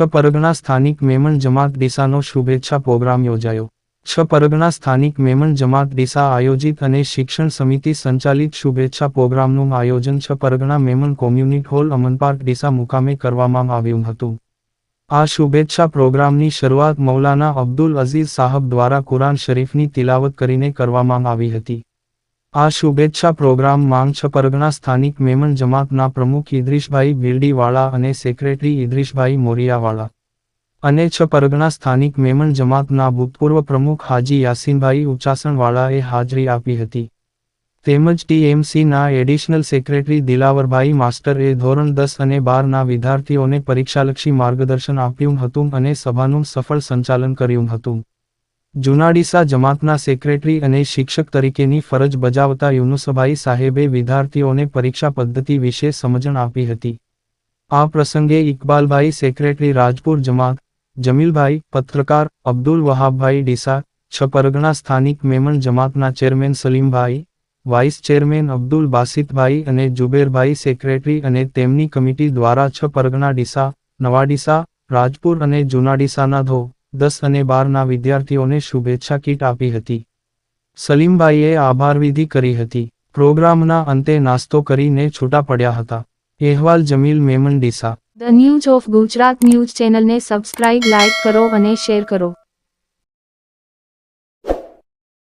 છ પરગણા સ્થાનિક મેમણ જમાત ડીસાનો શુભેચ્છા પ્રોગ્રામ યોજાયો. છ પરગણા સ્થાનિક મેમણ જમાત ડીસા આયોજિત અને શિક્ષણ સમિતિ સંચાલિત શુભેચ્છા પ્રોગ્રામનું આયોજન છ પરગણા મેમણ કોમ્યુનિટ હોલ અમનપાર્ક ડીસા મુકામે કરવામાં આવ્યું હતું. આ શુભેચ્છા પ્રોગ્રામની શરૂઆત મૌલાના અબ્દુલ અઝીઝ સાહબ દ્વારા કુરાન શરીફની તિલાવત કરીને કરવામાં આવી હતી. આ શુભેચ્છા પ્રોગ્રામ માંગ પરગણા સ્થાનિક મેમણ જમાતના પ્રમુખ ઇદ્રીશભાઈ બિરડીવાળા અને સેક્રેટરી ઇદ્રીશભાઈ મોરિયાવાળા. અને છ પરગણા સ્થાનિક મેમણ જમાતના ભૂતપૂર્વ પ્રમુખ હાજી યાસીનભાઈ ઉચાસણવાળાએ હાજરી આપી હતી. તેમજ ટીએમસીના એડિશનલ સેક્રેટરી દિલાવરભાઈ માસ્ટરે ધોરણ દસ અને બારના વિદ્યાર્થીઓને પરીક્ષાલક્ષી માર્ગદર્શન આપ્યું હતું અને સભાનું સફળ સંચાલન કર્યું હતું. જુનાડીસા જમાતના સેક્રેટરી અને શિક્ષક તરીકેની ફરજ બજાવતા યુનુસભાઈ સાહેબે વિદ્યાર્થીઓને પરીક્ષા પદ્ધતિ વિશે સમજણ આપી હતી. આ પ્રસંગે ઇકબાલભાઈ સેક્રેટરી રાજપુર જમાત, જમીલભાઈ, પત્રકાર અબ્દુલ વહાબભાઈ ડીસા, છ પરગણા સ્થાનિક Memon જમાતના chairman Salimbhai, vice chairman Abdul Basitbhai અને જુબેરભાઈ સેક્રેટરી અને તેમની કમિટી દ્વારા છ પરગણા ડીસા નવાડીસા રાજપુર અને જુનાડીસાના ધો દસ અને બારના વિદ્યાર્થીઓને શુભેચ્છા કીટ આપી હતી. સલીમબાઈએ આભારવિધિ કરી હતી. પ્રોગ્રામના અંતે નાસ્તો કરીને છૂટા પડ્યા હતા. અહેવાલ Jamil Memon Deesa the news of Gujarat news ચેનલને સબસ્ક્રાઇબ, લાઇક કરો અને શેર કરો.